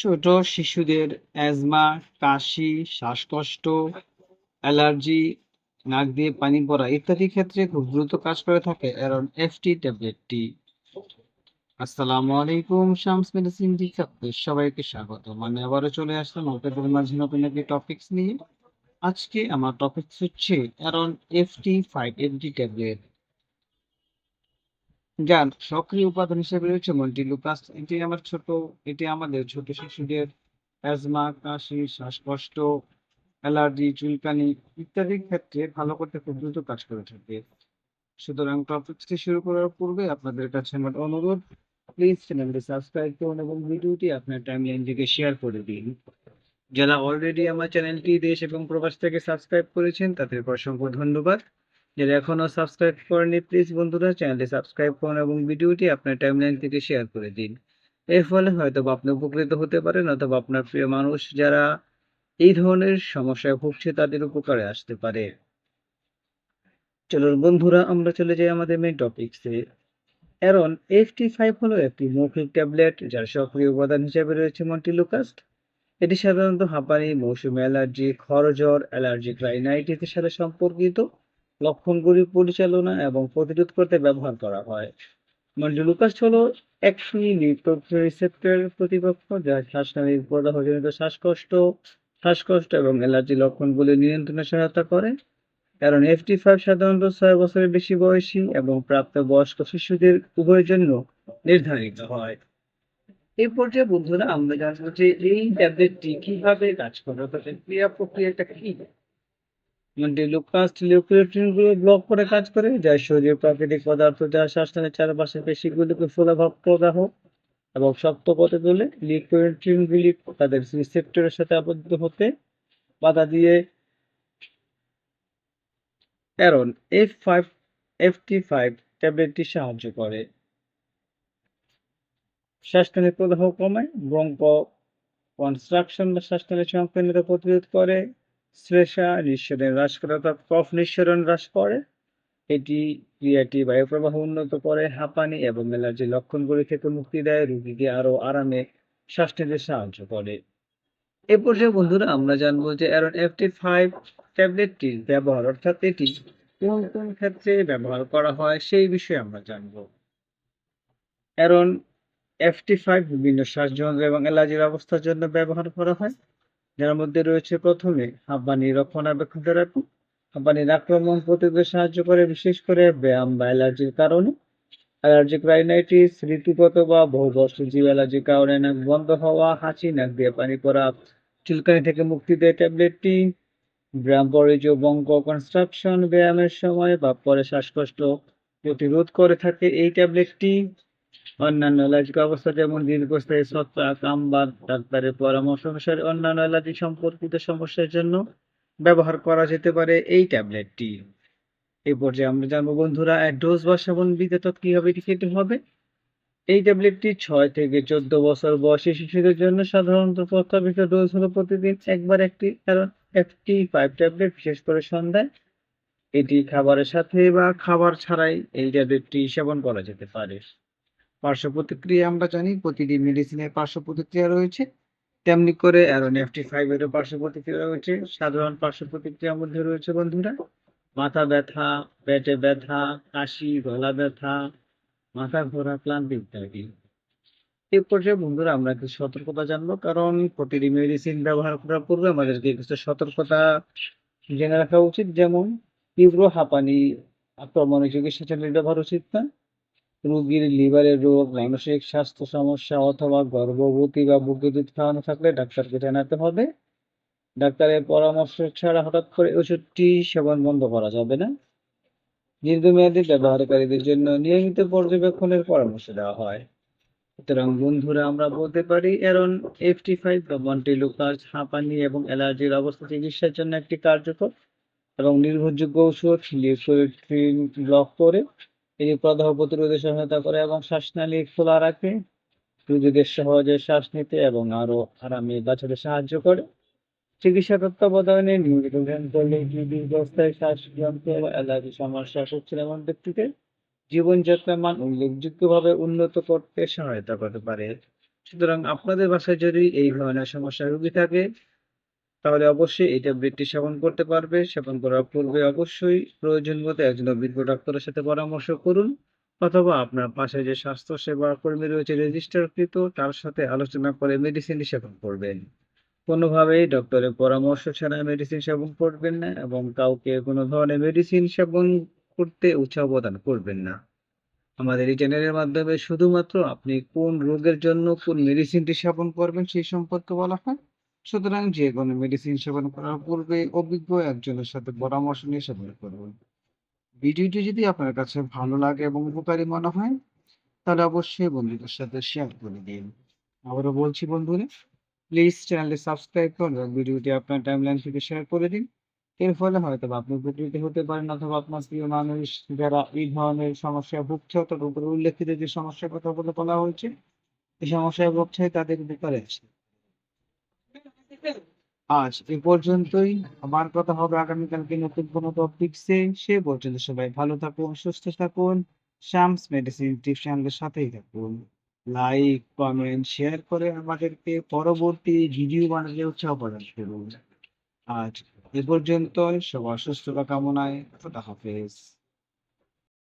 ছোট শিশুদের অ্যাজমা, কাশি, শ্বাসকষ্ট, অ্যালার্জি, নাক দিয়ে পানি পড়া ইত্যাদি ক্ষেত্রে খুব দ্রুত কাজ করে থাকে অ্যারন এফটি ট্যাবলেটটি। আসসালামু আলাইকুম শামস মেডিসিন ডিকাপে সবাইকে স্বাগত। মানে আবারও চলে আসলাম আপনাদের মাঝে নতুন একটি টপিকস নিয়ে। আজকে আমার টপিকস হচ্ছে Aaron FT five FD tablet. যার সক্রিয় উপাদান হিসেবে রয়েছে মন্টিলুকাস। এটি আমার ছোট এটি আমাদের ছোট শিশুদের অ্যাজমা, কাশি, শ্বাসকষ্ট, অ্যালার্জি, চুলকানি ইত্যাদি ক্ষেত্রে ভালো করতে খুব দ্রুত কাজ করে থাকে। সুতরাং টপিকসটি শুরু করার পূর্বে আপনাদের কাছে আমার অনুরোধ প্লিজ চ্যানেলটি সাবস্ক্রাইব করুন এবং ভিডিওটি আপনার টাইমলাইন থেকে শেয়ার করে দিন। যারা অলরেডি আমার চ্যানেলটি দেশ এবং প্রবাস থেকে সাবস্ক্রাইব করেছেন তাদের অসংখ্য ধন্যবাদ। যারা এখনও সাবস্ক্রাইব করেননি প্লিজ বন্ধুরা চ্যানেলটি সাবস্ক্রাইব করুন এবং ভিডিওটি আপনার টাইমলাইন থেকে শেয়ার করে দিন। এর ফলে হয়তোবা আপনি উপকৃত হতে পারেন অথবা আপনার প্রিয় মানুষ যারা এই ধরনের সমস্যায় ভুগছে তাদের উপকারে আসতে পারে। চলুন বন্ধুরা আমরা চলে যাই আমাদের মেইন টপিকসে। অ্যারন এফটি ফাইভ হলো একটি মৌখিক ট্যাবলেট যার সক্রিয় উপাদান হিসেবে রয়েছে মন্টিলুকাস্ট। এটি সাধারণত হাঁপানি, মৌসুমী অ্যালার্জি, খরজ্বর, অ্যালার্জিক রাইনাইটিসের সাথে সম্পর্কিত লক্ষণগুলি পরিচালনা এবং প্রতিরোধ করতে ব্যবহার করা হয়। মন্টিলুকাস্ট হলো একটি রিসেপ্টর প্রতিপক্ষ যা শ্বাসনালীর প্রদাহজনিত শ্বাসকষ্ট, শ্বাসকষ্ট এবং অ্যালার্জি লক্ষণগুলি নিয়ন্ত্রণে সহায়তা করে। কারণ এফটি ফাইভ সাধারণত ছয় বছরের বেশি বয়সী এবং প্রাপ্তবয়স্ক শিশুদের উভয়ের জন্য নির্ধারিত হয়। এই পর্যায়ে বন্ধুরা আমরা জানব যে এই ট্যাবলেটটি কীভাবে কাজ করে অর্থাৎ ক্রিয়া প্রক্রিয়াটা কি? মন্টিলুকাস্ট লিউকোট্রিনগুলো ব্লক করে কাজ করে যা শরীরের প্রাকৃতিক পদার্থ যা শ্বাসনালীর চারপাশে পেশিগুলিকে ফোলাভাব প্রদাহ এবং শক্ত করে তোলে। লিউকোট্রিনগুলি তাদের রিসেপ্টরের সাথে আবদ্ধ হতে বাধা দিয়ে Aaron F five FT five ট্যাবলেটটি সাহায্য করে। শ্বাসনালীর প্রদাহ কমায়, ব্রঙ্কো কনস্ট্রাকশন বা শ্বাসনালীর সংক্রামিতা প্রতিরোধ করে, শ্লেষ্মা নিঃসরণ হ্রাস করে অর্থাৎ কফ নিঃসরণ হ্রাস করে। এটি ক্রিয়াটি বায়ুপ্রবাহ উন্নত করে, হাঁপানি এবং অ্যালার্জির লক্ষণগুলি থেকে মুক্তি দেয়, রোগীকে আরও আরামে শ্বাস নিতে সাহায্য করে। এ পর্যায়ে বন্ধুরা আমরা জানব যে অ্যারন এফটি ফাইভ ট্যাবলেটটির ব্যবহার অর্থাৎ এটি কোন কোন ক্ষেত্রে ব্যবহার করা হয় সেই বিষয়ে আমরা জানব। অ্যারন এফটি ফাইভ বিভিন্ন শ্বাসযন্ত্র এবং অ্যালার্জির অবস্থার জন্য ব্যবহার করা হয়। যার মধ্যে রয়েছে প্রথমে হাঁপানি রক্ষণাবেক্ষণ থেরাপি। হাঁপানির আক্রমণ প্রতিরোধে সাহায্য করে বিশেষ করে ব্যায়াম বা অ্যালার্জির কারণে। অ্যালার্জিক রাইনাইটিস ঋতুগত বা বহুবর্ষজীবী অ্যালার্জির কারণে নাক বন্ধ হওয়া, হাঁচি, নাক দিয়ে পানি পড়া, চুলকানি থেকে মুক্তি দেয় ট্যাবলেটটি। ব্যায়াম পরিজ বঙ্ক কনস্ট্রাকশন ব্যায়ামের সময় বা পরে শ্বাসকষ্ট প্রতিরোধ করে থাকে এই ট্যাবলেটটি। অন্যান্য অ্যালার্জিক অবস্থা যেমন দীর্ঘস্থায়ী ছত্রাক, আমবার ডাক্তারের পরামর্শ অনুসারে অন্যান্য অ্যালার্জি সম্পর্কিত সমস্যার জন্য ব্যবহার করা যেতে পারে এই ট্যাবলেটটি। এই পর্যায়ে আমরা জানব বন্ধুরা এর ডোজ বা সেবনবিধি অর্থাৎ কীভাবে এটি খেতে হবে। এই ট্যাবলেটটি ছয় থেকে চোদ্দ বছর বয়সী শিশুদের জন্য সাধারণত প্রস্তাবিত ডোজ হলো প্রতিদিন একবার একটি কারণ একটি ফাইভ ট্যাবলেট বিশেষ করে সন্ধ্যায়। এটি খাবারের সাথে বা খাবার ছাড়াই এই ট্যাবলেটটি সেবন করা যেতে পারে। পার্শ্ব প্রতিক্রিয়া আমরা জানি প্রতিটি মেডিসিনের পার্শ্ব প্রতিক্রিয়া রয়েছে। তেমনি করে অ্যারন এফটি ফাইভ এরও পার্শ্ব প্রতিক্রিয়া রয়েছে। সাধারণ পার্শ্ব প্রতিক্রিয়ার মধ্যে রয়েছে বন্ধুরা মাথা ব্যথা, পেটে ব্যথা, কাশি, গলা ব্যথা, মাথা ঘোরা, ক্লান্তি ইত্যাদি। এ পর্যায়ে বন্ধুরা আমরা কিছু সতর্কতা জানব কারণ প্রতিটি মেডিসিন ব্যবহার করার পূর্বে আমাদেরকে কিছু সতর্কতা জেনে রাখা উচিত যেমন তীব্র হাঁপানি আক্রমণের চিকিৎসা ব্যবহার উচিত না। রোগীর লিভারের রোগ, মানসিক স্বাস্থ্য সমস্যা অথবা গর্ভবতী বা বুকে দুধ খাওয়ানো থাকলে ডাক্তারকে জানাতে হবে। ডাক্তারের পরামর্শ ছাড়া হঠাৎ করে ওষুধটি সেবন বন্ধ করা যাবে না। দীর্ঘমেয়াদী ব্যবহারকারীদের জন্য নিয়মিত পর্যবেক্ষণের পরামর্শ দেওয়া হয়। সুতরাং বন্ধুরা আমরা বলতে পারি অ্যারন এফটি ফাইভ বা মন্টিলুকাস্ট হাঁপানি এবং অ্যালার্জির অবস্থা চিকিৎসার জন্য একটি কার্যকর এবং নির্ভরযোগ্য ওষুধ লিউকোট্রিন ব্লক করে প্রদাহ প্রতিরোধে সহায়তা করে এবং শ্বাসনালী খোলা রাখে। রোগীদের সহজে শ্বাস নিতে এবং আরও আরামে বাঁচাতে সাহায্য করে। চিকিৎসা তত্ত্বাবধানে নিয়মিত ধ্যান করলে দীর্ঘস্থায়ী শ্বাসযন্ত্র বা অ্যালার্জি সমস্যা ভুগছেন এমন ব্যক্তিদের জীবনযাত্রার মান উল্লেখযোগ্যভাবে উন্নত করতে সহায়তা করতে পারে। সুতরাং আপনাদের বাসায় যদি এই ধরনের সমস্যা রোগী থাকে তাহলে অবশ্যই এই ট্যাবলেটটি সেবন করতে পারবে। সেবন করার পূর্বে অবশ্যই প্রয়োজন মতো একজন অভিজ্ঞ ডাক্তারের সাথে পরামর্শ করুন অথবা আপনার পাশে যে স্বাস্থ্য সেবা কর্মী রয়েছে রেজিস্টারকৃত, তার সাথে আলোচনা করে মেডিসিনটি সেবন করবেন। কোনোভাবেই ডক্টরের পরামর্শ ছাড়া মেডিসিন সেবন করবেন না এবং কাউকে কোনো ধরনের মেডিসিন সেবন করতে উৎসাহ প্রদান করবেন না। আমাদের এই চ্যানেলের মাধ্যমে শুধুমাত্র আপনি কোন রোগের জন্য কোন মেডিসিনটি সেবন করবেন সেই সম্পর্কে বলা হয়। সুতরাং যে কোনো মেডিসিন সেবন করার পূর্বে অভিজ্ঞ একজনের সাথে পরামর্শ নিয়ে সেবন করুন। ভিডিওটি যদি আপনার কাছে ভালো লাগে এবং উপকারী মনে হয়, তাহলে অবশ্যই বন্ধুদের সাথে শেয়ার করে দিন। আবারও বলছি বন্ধুরা প্লিজ চ্যানেলটি সাবস্ক্রাইব করুন এবং ভিডিওটি আপনার টাইমলাইন থেকে শেয়ার করে দিন। এর ফলে হয়তোবা আপনি উপকৃত হতে পারেন অথবা আপনার প্রিয় মানুষ যারা এই ধরনের সমস্যায় ভুগছে অথবা উপরে উল্লেখিত যে সমস্যার কথা বলে বলা হয়েছে, এই সমস্যায় ভুগছে, তাদের উপকারে আসে। আজ এ পর্যন্তই। আমার কথা হবে আগামীকালকে নতুন কোনো টপিকসে। সে পর্যন্ত সবাই ভালো থাকুন, সুস্থ থাকুন। মেডিসিন টিপস সাথেই থাকুন। লাইক, কমেন্ট, শেয়ার করে আমাদেরকে পরবর্তী ভিডিও বানাতে উৎসাহ প্রদান করুন। আজ এ পর্যন্তই সবার সুস্থতা কামনায় খোদা হাফেজ।